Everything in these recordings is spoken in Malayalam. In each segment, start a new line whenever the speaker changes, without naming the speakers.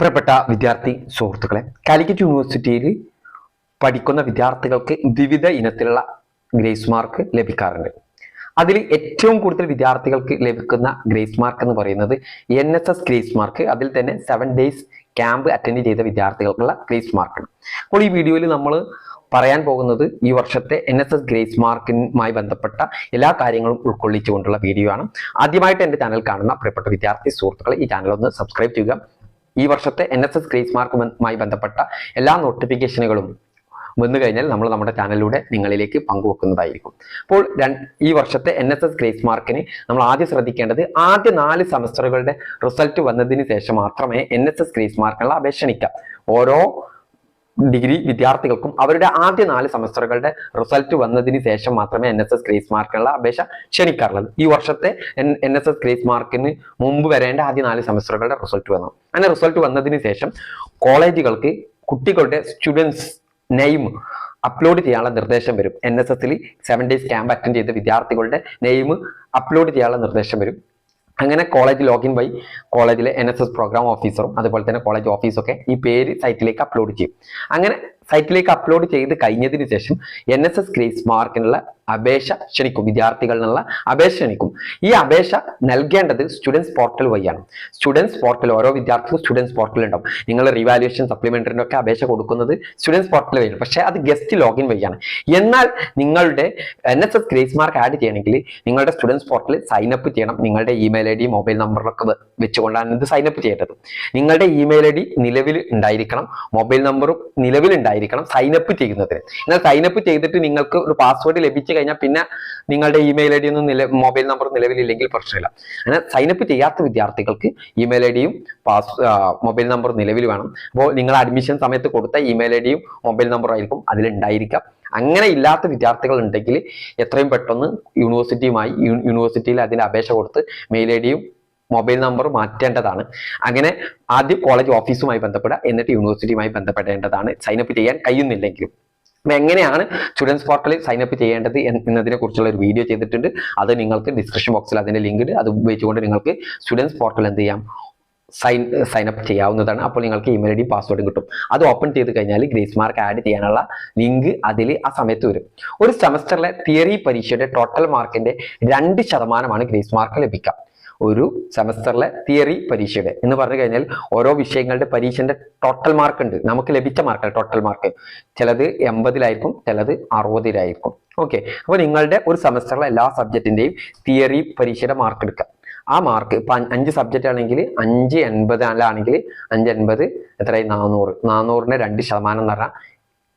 പ്രിയപ്പെട്ട വിദ്യാർത്ഥി സുഹൃത്തുക്കളെ കാലിക്കറ്റ് യൂണിവേഴ്സിറ്റിയിൽ പഠിക്കുന്ന വിദ്യാർത്ഥികൾക്ക് വിവിധ ഇനത്തിലുള്ള ഗ്രേസ് മാർക്ക് ലഭിക്കാറുണ്ട്. അതിൽ ഏറ്റവും കൂടുതൽ വിദ്യാർത്ഥികൾക്ക് ലഭിക്കുന്ന ഗ്രേസ് മാർക്ക് എന്ന് പറയുന്നത് N S S grace mark അതിൽ തന്നെ സെവൻ ഡേയ്സ് ക്യാമ്പ് അറ്റൻഡ് ചെയ്ത വിദ്യാർത്ഥികൾക്കുള്ള ഗ്രേസ് മാർക്കാണ് അപ്പോൾ ഈ വീഡിയോയിൽ നമ്മൾ പറയാൻ പോകുന്നത് ഈ വർഷത്തെ എൻ എസ് എസ് ഗ്രേസ് മാർക്കിനുമായി ബന്ധപ്പെട്ട എല്ലാ കാര്യങ്ങളും ഉൾക്കൊള്ളിച്ചുകൊണ്ടുള്ള വീഡിയോ ആണ്. ആദ്യമായിട്ട് എന്റെ ചാനൽ കാണുന്ന പ്രിയപ്പെട്ട വിദ്യാർത്ഥി സുഹൃത്തുക്കൾ ഈ ചാനൽ ഒന്ന് സബ്സ്ക്രൈബ് ചെയ്യുക. ഈ വർഷത്തെ എൻ എസ് എസ് ഗ്രേസ് മാർക്കുമായി ബന്ധപ്പെട്ട എല്ലാ നോട്ടിഫിക്കേഷനുകളും വന്നു കഴിഞ്ഞാൽ നമ്മൾ നമ്മുടെ ചാനലിലൂടെ നിങ്ങളിലേക്ക് പങ്കുവെക്കുന്നതായിരിക്കും. അപ്പോൾ ഈ വർഷത്തെ എൻ എസ് എസ് ഗ്രേസ് മാർക്കിന് നമ്മൾ ആദ്യം ശ്രദ്ധിക്കേണ്ടത് ആദ്യ നാല് സെമസ്റ്ററുകളുടെ റിസൾട്ട് വന്നതിന് ശേഷം മാത്രമേ എൻ എസ് എസ് ഗ്രേസ് മാർക്കിനുള്ള അപേക്ഷ ക്ഷണിക്കാം ഓരോ ഡിഗ്രി വിദ്യാർത്ഥികൾക്കും അവരുടെ ആദ്യ നാല് സെമസ്റ്ററുകളുടെ റിസൾട്ട് വന്നതിന് ശേഷം മാത്രമേ എൻ എസ് എസ് ഗ്രേസ് മാർക്കിനുള്ള അപേക്ഷ ക്ഷണിക്കാറുള്ളത് ഈ വർഷത്തെ എൻ എസ് എസ് ഗ്രേസ് മാർക്കിന് മുമ്പ് വരേണ്ട ആദ്യ നാല് സെമസ്റ്ററുകളുടെ റിസൾട്ട് വന്നു. അങ്ങനെ റിസൾട്ട് വന്നതിന് ശേഷം കോളേജുകൾക്ക് കുട്ടികളുടെ സ്റ്റുഡൻസ് നെയിം അപ്ലോഡ് ചെയ്യാനുള്ള നിർദ്ദേശം വരും. എൻ എസ് എസിൽ സെവൻ ഡേയ്സ് ക്യാമ്പ് അറ്റൻഡ് ചെയ്ത വിദ്യാർത്ഥികളുടെ നെയിം അപ്ലോഡ് ചെയ്യാനുള്ള നിർദ്ദേശം വരും. അങ്ങനെ കോളേജ് ലോഗിൻ വൈ കോളേജിലെ എൻ എസ് എസ് പ്രോഗ്രാം ഓഫീസറും അതുപോലെ തന്നെ കോളേജ് ഓഫീസൊക്കെ ഈ പേര് സൈറ്റിലേക്ക് അപ്ലോഡ് ചെയ്യും. അങ്ങനെ സൈറ്റിലേക്ക് അപ്ലോഡ് ചെയ്ത് കഴിഞ്ഞതിന് ശേഷം എൻ എസ് എസ് ഗ്രേസ് മാർക്കിനുള്ള അപേക്ഷ ക്ഷണിക്കും വിദ്യാർത്ഥികളിലുള്ള അപേക്ഷ ക്ഷണിക്കും. ഈ അപേക്ഷ നൽകേണ്ടത് സ്റ്റുഡൻസ് പോർട്ടൽ വഴിയാണ്. സ്റ്റുഡൻസ് പോർട്ടൽ ഓരോ വിദ്യാർത്ഥിക്കും സ്റ്റുഡൻസ് പോർട്ടൽ ഉണ്ടാവും. നിങ്ങൾ റിവാലുവേഷൻ സപ്ലിമെന്ററിന്റെ ഒക്കെ അപേക്ഷ കൊടുക്കുന്നത് സ്റ്റുഡൻസ് പോർട്ടൽ വഴിയാണ്. പക്ഷേ അത് ഗസ്റ്റ് ലോഗിൻ വഴിയാണ്. എന്നാൽ നിങ്ങളുടെ N S S grace mark add ചെയ്യണമെങ്കിൽ നിങ്ങളുടെ സ്റ്റുഡൻസ് പോർട്ടൽ സൈനപ്പ് ചെയ്യണം. നിങ്ങളുടെ ഇമെയിൽ ഐ ഡി മൊബൈൽ നമ്പറിലൊക്കെ വെച്ചുകൊണ്ടാണ് ഇത് സൈനപ്പ് ചെയ്യേണ്ടത്. നിങ്ങളുടെ ഇമെയിൽ ഐ ഡി നിലവിൽ ഉണ്ടായിരിക്കണം. മൊബൈൽ നമ്പറും നിലവിൽ ഉണ്ടായിരിക്കണം സൈൻ അപ്പ് ചെയ്യുന്നതിന്. എന്നാൽ സൈനപ്പ് ചെയ്തിട്ട് നിങ്ങൾക്ക് ഒരു പാസ്വേഡ് ലഭിച്ചു കഴിഞ്ഞാൽ പിന്നെ നിങ്ങളുടെ ഇമെയിൽ ഐ ഡി ഒന്നും നില മൊബൈൽ നമ്പർ നിലവിലില്ലെങ്കിൽ പ്രശ്നമില്ല. അങ്ങനെ സൈനപ്പ് ചെയ്യാത്ത വിദ്യാർത്ഥികൾക്ക് ഇമെയിൽ ഐ ഡിയും പാസ് മൊബൈൽ നമ്പർ നിലവിൽ വേണം. അപ്പോൾ നിങ്ങൾ അഡ്മിഷൻ സമയത്ത് കൊടുത്ത ഇമെയിൽ ഐ ഡിയും മൊബൈൽ നമ്പറും ആയിരിക്കും അതിലുണ്ടായിരിക്കാം. അങ്ങനെ ഇല്ലാത്ത വിദ്യാർത്ഥികൾ ഉണ്ടെങ്കിൽ എത്രയും പെട്ടെന്ന് യൂണിവേഴ്സിറ്റിയുമായി യൂണിവേഴ്സിറ്റിയിൽ അതിന്റെ അപേക്ഷ കൊടുത്ത് മെയിൽ ഐ ഡിയും മൊബൈൽ നമ്പർ മാറ്റേണ്ടതാണ്. അങ്ങനെ ആദ്യം കോളേജ് ഓഫീസുമായി ബന്ധപ്പെടുക എന്നിട്ട് യൂണിവേഴ്സിറ്റിയുമായി ബന്ധപ്പെടേണ്ടതാണ്. സൈനപ്പ് ചെയ്യാൻ കഴിയുന്നില്ലെങ്കിലും. എങ്ങനെയാണ് സ്റ്റുഡൻസ് പോർട്ടലിൽ സൈനപ്പ് ചെയ്യേണ്ടത് എന്ന് എന്നതിനെ കുറിച്ചുള്ള ഒരു വീഡിയോ ചെയ്തിട്ടുണ്ട്. അത് നിങ്ങൾക്ക് ഡിസ്ക്രിപ്ഷൻ ബോക്സിൽ അതിന്റെ ലിങ്ക് ഉണ്ട് അത് ഉപയോഗിച്ചുകൊണ്ട് നിങ്ങൾക്ക് സ്റ്റുഡൻസ് പോർട്ടൽ എന്ത് ചെയ്യാം? സൈൻ സൈൻ അപ്പ് ചെയ്യാവുന്നതാണ്. അപ്പോൾ നിങ്ങൾക്ക് ഇമെയിൽ ഐ ഡി പാസ്വേഡും കിട്ടും. അത് ഓപ്പൺ ചെയ്ത് കഴിഞ്ഞാൽ ഗ്രേസ് മാർക്ക് ആഡ് ചെയ്യാനുള്ള ലിങ്ക് അതിൽ ആ സമയത്ത് വരും. ഒരു സെമസ്റ്ററിലെ തിയറി പരീക്ഷയുടെ ടോട്ടൽ മാർക്കിന്റെ രണ്ട് ശതമാനമാണ് ഗ്രേസ് മാർക്ക് ലഭിക്കുക. ഒരു സെമസ്റ്ററിലെ തിയറി പരീക്ഷയുടെ. എന്ന് പറഞ്ഞു കഴിഞ്ഞാൽ ഓരോ വിഷയങ്ങളുടെ പരീക്ഷന്റെ ടോട്ടൽ മാർക്ക് ഉണ്ട്. നമുക്ക് ലഭിച്ച മാർക്ക് ടോട്ടൽ മാർക്ക് ചിലത് എൺപതിലായിരിക്കും ചിലത് അറുപതിലായിരിക്കും. ഓക്കെ അപ്പോൾ നിങ്ങളുടെ ഒരു സെമസ്റ്ററിലെ എല്ലാ സബ്ജക്റ്റിന്റെയും തിയറി പരീക്ഷയുടെ മാർക്ക് എടുക്കുക. ആ മാർക്ക് ഇപ്പൊ അഞ്ച് സബ്ജക്റ്റ് ആണെങ്കിൽ അഞ്ച് എൺപതിലാണെങ്കിൽ അഞ്ച് എൺപത് എത്രയായി? നാനൂറ്. നാനൂറിന്റെ രണ്ട് ശതമാനം എന്ന് പറഞ്ഞാൽ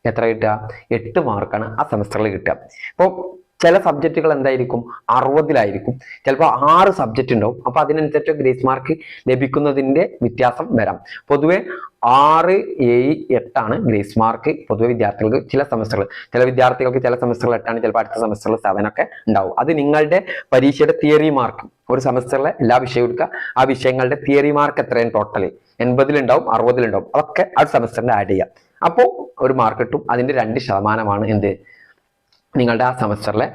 എത്ര കിട്ടുക? എട്ട് മാർക്കാണ് ആ സെമസ്റ്ററിൽ കിട്ടുക. അപ്പോൾ ചില സബ്ജക്റ്റുകൾ എന്തായിരിക്കും? അറുപതിലായിരിക്കും. ചിലപ്പോൾ ആറ് സബ്ജക്റ്റ് ഉണ്ടാവും. അപ്പൊ അതിനനുസരിച്ച് ഗ്രേസ് മാർക്ക് ലഭിക്കുന്നതിന്റെ വ്യത്യാസം വരാം. പൊതുവെ ആറ് ഏഴ് എട്ടാണ് ഗ്രേസ് മാർക്ക് പൊതുവെ വിദ്യാർത്ഥികൾക്ക് ചില സെമസ്റ്ററുകൾ ചില വിദ്യാർത്ഥികൾക്ക് ചില സെമസ്റ്ററിൽ എട്ടാണ് ചിലപ്പോൾ അടുത്ത സെമസ്റ്ററിൽ സെവൻ ഒക്കെ ഉണ്ടാവും. അത് നിങ്ങളുടെ പരീക്ഷയുടെ തിയറി മാർക്ക് ഒരു സെമസ്റ്ററിലെ എല്ലാ വിഷയവും എടുക്കുക. ആ വിഷയങ്ങളുടെ തിയറി മാർക്ക് എത്രയും ടോട്ടൽ എൺപതിലുണ്ടാവും അറുപതിലുണ്ടാവും. അതൊക്കെ ആ സെമസ്റ്ററിൽ ആഡ് ചെയ്യാം അപ്പോൾ ഒരു മാർക്ക് കിട്ടും. അതിന്റെ രണ്ട് ശതമാനമാണ് എന്ത്? നിങ്ങളുടെ ആ സെമസ്റ്ററിലെ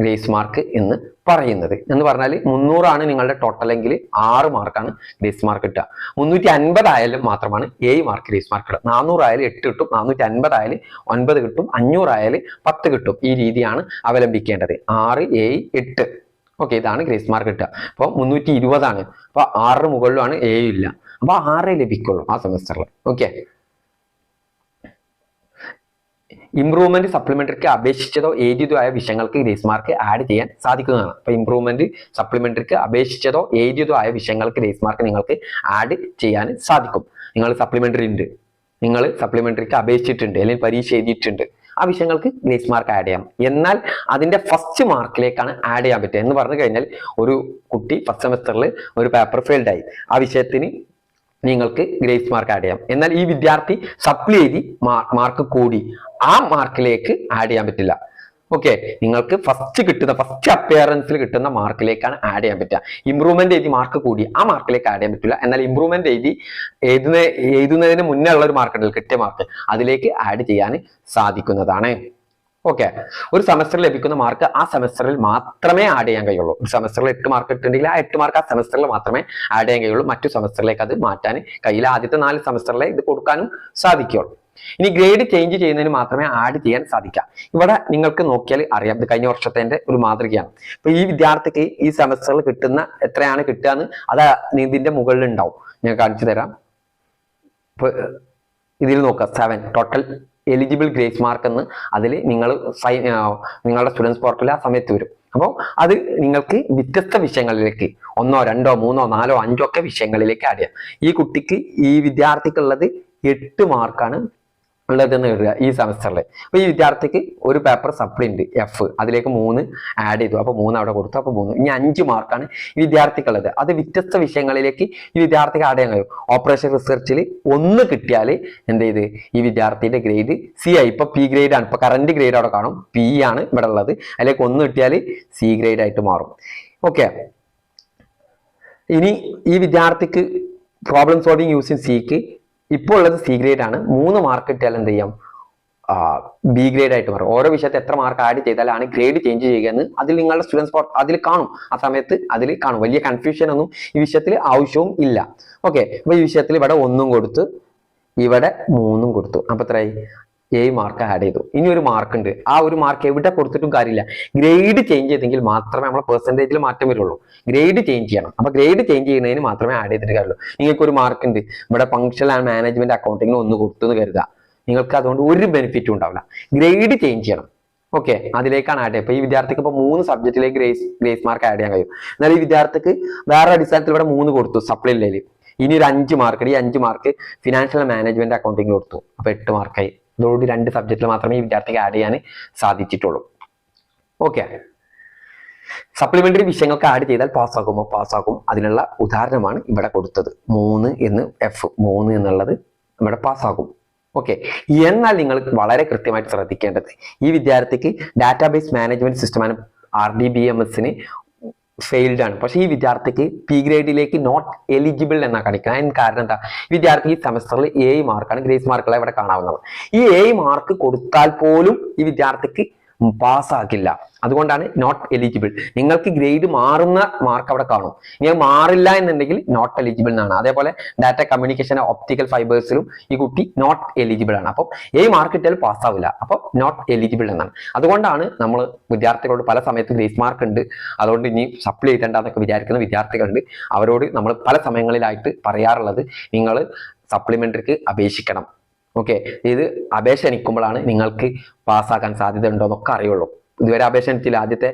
ഗ്രേസ് മാർക്ക് എന്ന് പറയുന്നത്. എന്ന് പറഞ്ഞാൽ മുന്നൂറാണ് നിങ്ങളുടെ ടോട്ടൽ എങ്കിൽ ആറ് മാർക്കാണ് ഗ്രേസ് മാർക്ക് കിട്ടുക. മുന്നൂറ്റി അൻപതായാലും മാത്രമാണ് ഏഴ് മാർക്ക് ഗ്രേസ് മാർക്ക് കിട്ടുക. നാനൂറായാലും എട്ട് കിട്ടും നാനൂറ്റി അൻപതായാലും ഒൻപത് കിട്ടും അഞ്ഞൂറായാലും പത്ത് കിട്ടും. ഈ രീതിയാണ് അവലംബിക്കേണ്ടത്. ആറ് ഏഴ് എട്ട്. ഓക്കെ ഇതാണ് ഗ്രേസ് മാർക്ക് കിട്ടുക. അപ്പോൾ മുന്നൂറ്റി ഇരുപതാണ് അപ്പോൾ ആറിന് മുകളിലാണ് ഏഴ് ഇല്ല. അപ്പോൾ ആറേ ലഭിക്കുള്ളൂ ആ സെമസ്റ്ററിൽ ഓക്കെ? ഇംപ്രൂവ്മെന്റ് സപ്ലിമെന്ററിക്ക് അപേക്ഷിച്ചതോ എഴുതിയതോ ആയ വിഷയങ്ങൾക്ക് ഗ്രേസ് മാർക്ക് ആഡ് ചെയ്യാൻ സാധിക്കുന്നതാണ്. അപ്പൊ ഇംപ്രൂവ്മെന്റ് സപ്ലിമെന്ററിക്ക് അപേക്ഷിച്ചതോ എഴുതിയതോ ആയ വിഷയങ്ങൾക്ക് ഗ്രേസ് മാർക്ക് നിങ്ങൾക്ക് ആഡ് ചെയ്യാൻ സാധിക്കും. നിങ്ങൾ സപ്ലിമെന്ററി ഉണ്ട്. നിങ്ങൾ സപ്ലിമെന്ററിക്ക് അപേക്ഷിച്ചിട്ടുണ്ട്. അല്ലെങ്കിൽ പരീക്ഷ എഴുതിയിട്ടുണ്ട്. ആ വിഷയങ്ങൾക്ക് ഗ്രേസ് മാർക്ക് ആഡ് ചെയ്യാം. എന്നാൽ അതിന്റെ ഫസ്റ്റ് മാർക്കിലേക്കാണ് ആഡ് ചെയ്യാൻ പറ്റുക. എന്ന് പറഞ്ഞു കഴിഞ്ഞാൽ ഒരു കുട്ടി ഫസ്റ്റ് സെമസ്റ്ററിൽ ഒരു പേപ്പർ ഫെയിൽഡായി ആ വിഷയത്തിന് നിങ്ങൾക്ക് ഗ്രേസ് മാർക്ക് ആഡ് ചെയ്യാം. എന്നാൽ ഈ വിദ്യാർത്ഥി സപ്ലി ചെയ്തി മാർക്ക് കൂടി. ആ മാർക്കിലേക്ക് ആഡ് ചെയ്യാൻ പറ്റില്ല. ഓക്കെ നിങ്ങൾക്ക് ഫസ്റ്റ് കിട്ടുന്ന ഫസ്റ്റ് അപ്പിയറൻസിൽ കിട്ടുന്ന മാർക്കിലേക്കാണ് ആഡ് ചെയ്യാൻ പറ്റുക. ഇമ്പ്രൂവ്മെന്റ് എഴുതി മാർക്ക് കൂടി ആ മാർക്കിലേക്ക് ആഡ് ചെയ്യാൻ പറ്റില്ല. എന്നാൽ ഇമ്പ്രൂവ്മെന്റ് എഴുതി എഴുതുന്ന എഴുതുന്നതിന് മുന്നേ ഉള്ള ഒരു മാർക്ക് ഉണ്ടല്ലോ കിട്ടിയ മാർക്ക് അതിലേക്ക് ആഡ് ചെയ്യാൻ സാധിക്കുന്നതാണ്. ഓക്കെ ഒരു സെമസ്റ്ററിൽ ലഭിക്കുന്ന മാർക്ക് ആ സെമസ്റ്ററിൽ മാത്രമേ ആഡ് ചെയ്യാൻ കഴിയുള്ളൂ. ഒരു സെമസ്റ്ററിൽ എട്ട് മാർക്ക് ഇട്ടുണ്ടെങ്കിൽ ആ എട്ട് മാർക്ക് ആ സെമസ്റ്ററിൽ മാത്രമേ ആഡ് ചെയ്യാൻ കഴിയുള്ളൂ. മറ്റു സെമസ്റ്ററിലേക്ക് അത് മാറ്റാൻ കഴിയില്ല. ആദ്യത്തെ നാല് സെമസ്റ്ററിലെ ഇത് കൊടുക്കാനും സാധിക്കുള്ളൂ. ഇനി ഗ്രേഡ് ചേഞ്ച് ചെയ്യുന്നതിന് മാത്രമേ ആഡ് ചെയ്യാൻ സാധിക്കാം. ഇവിടെ നിങ്ങൾക്ക് നോക്കിയാൽ അറിയാം. ഇത് കഴിഞ്ഞ വർഷത്തെ ഒരു മാതൃകയാണ്. അപ്പൊ ഈ വിദ്യാർത്ഥിക്ക് ഈ സെമസ്റ്ററിൽ കിട്ടുന്ന എത്രയാണ് കിട്ടുക എന്ന് അത് ഇതിന്റെ മുകളിൽ ഉണ്ടാവും. ഞാൻ കാണിച്ചു തരാം. ഇതിൽ നോക്കുക seven total eligible grace mark എന്ന് അതിൽ നിങ്ങൾ നിങ്ങളുടെ സ്റ്റുഡൻസ് പോർട്ടലിൽ ആ സമയത്ത് വരും. അപ്പോൾ അത് നിങ്ങൾക്ക് വ്യത്യസ്ത വിഷയങ്ങളിലേക്ക് ഒന്നോ രണ്ടോ മൂന്നോ നാലോ അഞ്ചോ ഒക്കെ വിഷയങ്ങളിലേക്ക് ആഡ് ചെയ്യാം. ഈ കുട്ടിക്ക് ഈ വിദ്യാർത്ഥിക്കുള്ളത് എട്ട് മാർക്കാണ് ഉള്ളതെന്ന് കരുതുക ഈ സെമസ്റ്ററിൽ അപ്പോൾ ഈ വിദ്യാർത്ഥിക്ക് ഒരു പേപ്പർ സപ്ലി ഉണ്ട് എഫ് അതിലേക്ക് മൂന്ന് ആഡ് ചെയ്തു. അപ്പോൾ മൂന്ന് അവിടെ കൊടുത്തു. അപ്പോൾ മൂന്ന്. ഇനി അഞ്ച് മാർക്കാണ് ഈ വിദ്യാർത്ഥിക്കുള്ളത്. അത് വ്യത്യസ്ത വിഷയങ്ങളിലേക്ക് ഈ വിദ്യാർത്ഥിക്ക് ആഡ് ചെയ്യാൻ കഴിയും. ഓപ്പറേഷൻ റിസർച്ചിൽ ഒന്ന് കിട്ടിയാൽ എന്ത് ചെയ്ത്? ഈ വിദ്യാർത്ഥിയുടെ ഗ്രേഡ് സി ആയി. ഇപ്പൊ പി ഗ്രേഡ് ആണ്. ഇപ്പൊ കറണ്ട് ഗ്രേഡ് അവിടെ കാണും. പി ആണ് ഇവിടെ ഉള്ളത്. അതിലേക്ക് ഒന്ന് കിട്ടിയാൽ സി ഗ്രേഡ് ആയിട്ട് മാറും. ഓക്കെ ഇനി ഈ വിദ്യാർത്ഥിക്ക് പ്രോബ്ലം സോൾവിങ് യൂസിങ് സിക്ക് ഇപ്പോൾ ഉള്ളത് സി ഗ്രേഡ് ആണ്. മൂന്ന് മാർക്ക് കിട്ടിയാൽ എന്ത് ചെയ്യാം? ബി ഗ്രേഡ് ആയിട്ട് മാറും. ഓരോ വിഷയത്തെ എത്ര മാർക്ക് ആഡ് ചെയ്താലാണ് ഗ്രേഡ് ചേഞ്ച് ചെയ്യുക എന്ന് അതിൽ നിങ്ങളുടെ സ്റ്റുഡൻസ് അതിൽ കാണും. ആ സമയത്ത് അതിൽ കാണും. വലിയ കൺഫ്യൂഷൻ ഒന്നും ഈ വിഷയത്തിൽ ആവശ്യവും ഇല്ല. ഓക്കെ അപ്പൊ ഈ വിഷയത്തിൽ ഇവിടെ ഒന്നും കൊടുത്ത് ഇവിടെ മൂന്നും കൊടുത്തു. അപ്പൊ എത്രയായി? ഏഴ് മാർക്ക് ആഡ് ചെയ്തു. ഇനി ഒരു മാർക്ക് ഉണ്ട്. ആ ഒരു മാർക്ക് എവിടെ കൊടുത്തിട്ടും കാര്യമില്ല. ഗ്രേഡ് ചേഞ്ച് ചെയ്തെങ്കിൽ മാത്രമേ നമ്മളെ പെർസെന്റേജിൽ മാറ്റം വരുള്ളൂ. ഗ്രേഡ് ചേഞ്ച് ചെയ്യണം. അപ്പൊ ഗ്രേഡ് ചേഞ്ച് ചെയ്യുന്നതിന് മാത്രമേ ആഡ് ചെയ്തിട്ട് കാര്യമുള്ളൂ. നിങ്ങൾക്ക് ഒരു മാർക്ക് ഉണ്ട്. ഇവിടെ ഫംഗ്ഷൻ ആൻഡ് മാനേജ്മെന്റ് അക്കൗണ്ടിങ്ങിന് ഒന്ന് കൊടുത്തു എന്ന് കരുതുക. നിങ്ങൾക്ക് അതുകൊണ്ട് ഒരു ബെനിഫിറ്റും ഉണ്ടാവില്ല. ഗ്രേഡ് ചേഞ്ച് ചെയ്യണം. ഓക്കെ അതിലേക്കാണ് ആഡ് ചെയ്യുക. ഈ വിദ്യാർത്ഥിക്ക് ഇപ്പൊ മൂന്ന് സബ്ജക്റ്റിലേക്ക് ഗ്രേസ് ഗ്രേസ് മാർക്ക് ആഡ് ചെയ്യാൻ കഴിയും. എന്നാൽ ഈ വിദ്യാർത്ഥിക്ക് വേറെ അടിസ്ഥാനത്തിൽ ഇവിടെ മൂന്ന് കൊടുത്തു സപ്ലൈ ഇല്ലേ ഇനി ഒരു അഞ്ച് മാർക്ക് ഈ അഞ്ച് മാർക്ക് ഫിനാൻഷ്യൽ മാനേജ്മെന്റ് അക്കൗണ്ടിങ് കൊടുത്തു. അപ്പൊ എട്ട് മാർക്കായി ഇതോടുകൂടി രണ്ട് സബ്ജക്റ്റിൽ മാത്രമേ ഈ വിദ്യാർത്ഥിക്ക് ആഡ് ചെയ്യാൻ സാധിച്ചിട്ടുള്ളൂ. ഓക്കെ സപ്ലിമെന്ററി വിഷയങ്ങൾക്ക് ആഡ് ചെയ്താൽ പാസ്സാകുമോ പാസ്സാകും അതിനുള്ള ഉദാഹരണമാണ് ഇവിടെ കൊടുത്തത്. മൂന്ന് എന്ന് എഫ് മൂന്ന് എന്നുള്ളത് ഇവിടെ പാസ്സാകും ഓക്കെ എന്നാൽ നിങ്ങൾ വളരെ കൃത്യമായിട്ട് ശ്രദ്ധിക്കേണ്ടത് ഈ വിദ്യാർത്ഥിക്ക് ഡാറ്റാബേസ് മാനേജ്മെന്റ് സിസ്റ്റമാണ് ആർ ഡി ബി എം എസിന് ഫെയിൽഡ് ആണ്. പക്ഷേ ഈ വിദ്യാർത്ഥിക്ക് പി ഗ്രേഡിലേക്ക് നോട്ട് എലിജിബിൾ എന്നാണ് കാണിക്കുന്നത് അതിന് കാരണം എന്താ? വിദ്യാർത്ഥി ഈ സെമസ്റ്ററിൽ എ മാർക്കാണ് ഗ്രേസ് മാർക്കുകൾ ഇവിടെ കാണാവുന്നത്. ഈ എ മാർക്ക് കൊടുത്താൽ പോലും ഈ വിദ്യാർത്ഥിക്ക് പാസ്സാക്കില്ല. അതുകൊണ്ടാണ് നോട്ട് എലിജിബിൾ നിങ്ങൾക്ക് ഗ്രേഡ് മാറുന്ന മാർക്ക് അവിടെ കാണും. ഇനി മാറില്ല എന്നുണ്ടെങ്കിൽ നോട്ട് എലിജിബിൾ എന്നാണ്. അതേപോലെ ഡാറ്റ കമ്മ്യൂണിക്കേഷൻ ഓപ്റ്റിക്കൽ ഫൈബേഴ്സിലും ഈ കുട്ടി നോട്ട് എലിജിബിൾ ആണ്. അപ്പം ഏ മാർക്ക് കിട്ടിയാൽ പാസ്സാവില്ല അപ്പം നോട്ട് എലിജിബിൾ എന്നാണ്. അതുകൊണ്ടാണ് നമ്മൾ വിദ്യാർത്ഥികളോട് പല സമയത്ത് ഗ്രേസ് മാർക്ക് ഉണ്ട്. അതുകൊണ്ട് ഇനി സപ്ലൈ ചെയ്തേണ്ടെന്നൊക്കെ വിചാരിക്കുന്ന വിദ്യാർത്ഥികളുണ്ട്. അവരോട് നമ്മൾ പല സമയങ്ങളിലായിട്ട് പറയാറുള്ളത് നിങ്ങൾ സപ്ലിമെന്ററിക്ക് അപേക്ഷിക്കണം. ഓക്കെ ഇത് അപേക്ഷ എനിക്കുമ്പോഴാണ് നിങ്ങൾക്ക് പാസ്സാക്കാൻ സാധ്യത ഉണ്ടോ എന്നൊക്കെ അറിയുള്ളൂ. ഇതുവരെ അപേക്ഷ എനിക്കില്ല. ആദ്യത്തെ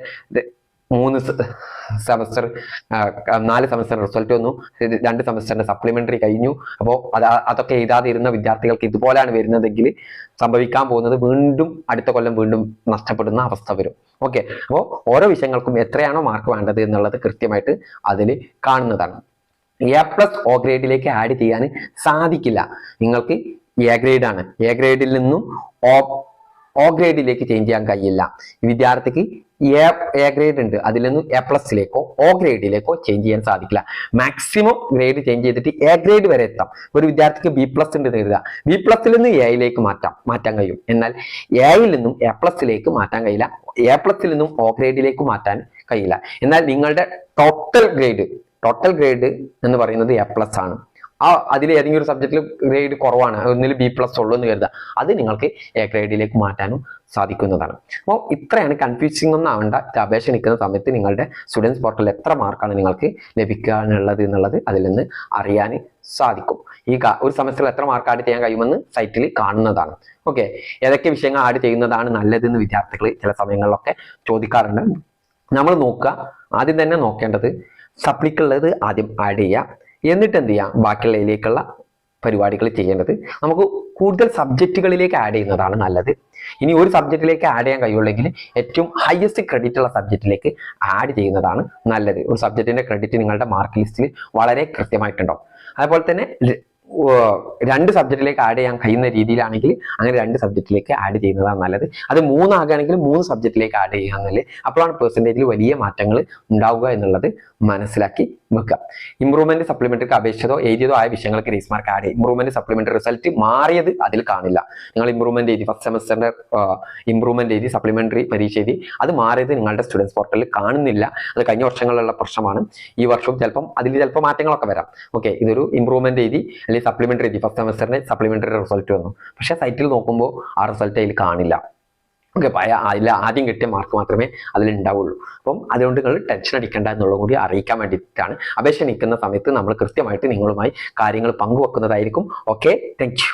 മൂന്ന് സെമസ്റ്റർ നാല് സെമസ്റ്റർ റിസൾട്ട് വന്നു. രണ്ട് സെമസ്റ്ററിന്റെ സപ്ലിമെന്ററി കഴിഞ്ഞു. അപ്പോൾ അത് അതൊക്കെ എഴുതാതിരുന്ന വിദ്യാർത്ഥികൾക്ക് ഇതുപോലെയാണ് വരുന്നതെങ്കിൽ സംഭവിക്കാൻ പോകുന്നത് വീണ്ടും അടുത്ത കൊല്ലം വീണ്ടും നഷ്ടപ്പെടുന്ന അവസ്ഥ വരും. ഓക്കെ അപ്പോൾ ഓരോ വിഷയങ്ങൾക്കും എത്രയാണോ മാർക്ക് വേണ്ടത് എന്നുള്ളത് കൃത്യമായിട്ട് അതിൽ കാണുന്നതാണ്. എ പ്ലസ് ഓ ഗ്രേഡിലേക്ക് ആഡ് ചെയ്യാൻ സാധിക്കില്ല. നിങ്ങൾക്ക് എ ഗ്രേഡ് ആണ്. എ ഗ്രേഡിൽ നിന്നും ഓ ഒ ഗ്രേഡിലേക്ക് ചേഞ്ച് ചെയ്യാൻ കഴിയില്ല. വിദ്യാർത്ഥിക്ക് എ എ ഗ്രേഡ് ഉണ്ട്. അതിൽ നിന്നും എ പ്ലസിലേക്കോ ഒ ഗ്രേഡിലേക്കോ ചേഞ്ച് ചെയ്യാൻ സാധിക്കില്ല. മാക്സിമം ഗ്രേഡ് ചേഞ്ച് ചെയ്തിട്ട് എ ഗ്രേഡ് വരെ എത്താം. ഒരു വിദ്യാർത്ഥിക്ക് ബി പ്ലസ് ഉണ്ട് കരുതുക. ബി പ്ലസിൽ നിന്ന് എയിലേക്ക് മാറ്റാം. മാറ്റാൻ കഴിയും. എന്നാൽ എയിൽ നിന്നും എ പ്ലസിലേക്ക് മാറ്റാൻ കഴിയില്ല. എ പ്ലസിൽ നിന്നും ഒ ഗ്രേഡിലേക്ക് മാറ്റാൻ കഴിയില്ല. എന്നാൽ നിങ്ങളുടെ ടോട്ടൽ ഗ്രേഡ് ടോട്ടൽ ഗ്രേഡ് എന്ന് പറയുന്നത് എ പ്ലസ് ആണ്. ആ അതിൽ ഏതെങ്കിലും ഒരു സബ്ജക്റ്റിൽ ഗ്രേഡ് കുറവാണ്. ഒന്നിൽ ബി പ്ലസ് ഉള്ളൂ എന്ന് കരുതുക. അത് നിങ്ങൾക്ക് എ ഗ്രേഡിലേക്ക് മാറ്റാനും സാധിക്കുന്നതാണ്. അപ്പോൾ ഇത്രയാണ് കൺഫ്യൂസിംഗ് ഒന്നും ആവേണ്ട. അപേക്ഷ നിൽക്കുന്ന സമയത്ത് നിങ്ങളുടെ സ്റ്റുഡൻസ് പോർട്ടലിൽ എത്ര മാർക്കാണ് നിങ്ങൾക്ക് ലഭിക്കാനുള്ളത് എന്നുള്ളത് അതിൽ നിന്ന് അറിയാൻ സാധിക്കും. ഈ ഒരു സെമസ്റ്ററിൽ എത്ര മാർക്ക് ആഡ് ചെയ്യാൻ കഴിയുമെന്ന് സൈറ്റിൽ കാണുന്നതാണ്. ഓക്കെ ഏതൊക്കെ വിഷയങ്ങൾ ആഡ് ചെയ്യുന്നതാണ് നല്ലതെന്ന് വിദ്യാർത്ഥികൾ ചില സമയങ്ങളിലൊക്കെ ചോദിക്കാറുണ്ട്. നമ്മൾ നോക്കുക. ആദ്യം തന്നെ നോക്കേണ്ടത് സപ്ലിക്കുള്ളത് ആദ്യം ആഡ് ചെയ്യുക. എന്നിട്ട് എന്ത് ചെയ്യാം ബാക്കിയുള്ളതിലേക്കുള്ള പരിപാടികൾ ചെയ്യേണ്ടത്. നമുക്ക് കൂടുതൽ സബ്ജക്റ്റുകളിലേക്ക് ആഡ് ചെയ്യുന്നതാണ് നല്ലത്. ഇനി ഒരു സബ്ജക്റ്റിലേക്ക് ആഡ് ചെയ്യാൻ കഴിയുള്ളെങ്കിൽ ഏറ്റവും ഹയസ്റ്റ് ക്രെഡിറ്റ് ഉള്ള സബ്ജക്റ്റിലേക്ക് ആഡ് ചെയ്യുന്നതാണ് നല്ലത്. ഒരു സബ്ജക്റ്റിന്റെ ക്രെഡിറ്റ് നിങ്ങളുടെ മാർക്ക് ലിസ്റ്റിൽ വളരെ കൃത്യമായിട്ടുണ്ടാവും. അതുപോലെ തന്നെ രണ്ട് സബ്ജക്റ്റിലേക്ക് ആഡ് ചെയ്യാൻ കഴിയുന്ന രീതിയിലാണെങ്കിൽ അങ്ങനെ രണ്ട് സബ്ജക്റ്റിലേക്ക് ആഡ് ചെയ്യുന്നതാണ് നല്ലത്. അത് മൂന്നാകുകയാണെങ്കിൽ മൂന്ന് സബ്ജക്റ്റിലേക്ക് ആഡ് ചെയ്യുക എന്നല്ലേ അപ്പോഴാണ് പെർസെന്റേജിൽ വലിയ മാറ്റങ്ങൾ ഉണ്ടാവുക എന്നുള്ളത് മനസ്സിലാക്കി വെക്കുക. ഇംപ്രൂവ്മെന്റ് സപ്ലിമെന്ററിക്ക് അപേക്ഷിച്ചതോ എഴുതിയതോ ആയ വിഷയങ്ങൾക്ക് ഗ്രേസ് മാർക്ക് ആഡ് ചെയ്യും ഇംപ്രൂവ്മെന്റ് സപ്ലിമെന്ററി റിസൾട്ട് മാറിയത് അതിൽ കാണില്ല. നിങ്ങൾ ഇംപ്രൂവ്മെന്റ് എഴുതി ഫസ്റ്റ് സെമസ്റ്ററിന്റെ ഇംപ്രൂവ്മെന്റ് എഴുതി സപ്ലിമെന്ററി പരീക്ഷ എഴുതി അത് മാറിയത് നിങ്ങളുടെ സ്റ്റുഡൻസ് പോർട്ടലിൽ കാണുന്നില്ല. അത് കഴിഞ്ഞ വർഷങ്ങളിലുള്ള പ്രശ്നമാണ്. ഈ വർഷവും ചിലപ്പം അതിൽ ചിലപ്പോൾ മാറ്റങ്ങളൊക്കെ വരാം. ഓക്കെ ഇതൊരു ഇംപ്രൂവ്മെന്റ് എഴുതി അല്ലെങ്കിൽ സപ്ലിമെന്ററി എഴുതി ഫസ്റ്റ് സെമസ്റ്ററിന് സപ്ലിമെന്ററി റിസൾട്ട് വന്നു. പക്ഷേ സൈറ്റിൽ നോക്കുമ്പോൾ ആ റിസൾട്ട് അതിൽ കാണില്ല. ഓക്കെ അതിൽ ആദ്യം കിട്ടിയ മാർക്ക് മാത്രമേ അതിൽ ഉണ്ടാവുള്ളൂ. അപ്പം അതുകൊണ്ട് നിങ്ങൾ ടെൻഷൻ അടിക്കേണ്ട എന്നുള്ളത് കൂടി അറിയിക്കാൻ വേണ്ടിയിട്ടാണ്. അപേക്ഷ നിൽക്കുന്ന സമയത്ത് നമ്മൾ കൃത്യമായിട്ട് നിങ്ങളുമായി കാര്യങ്ങൾ പങ്കുവെക്കുന്നതായിരിക്കും. Okay thank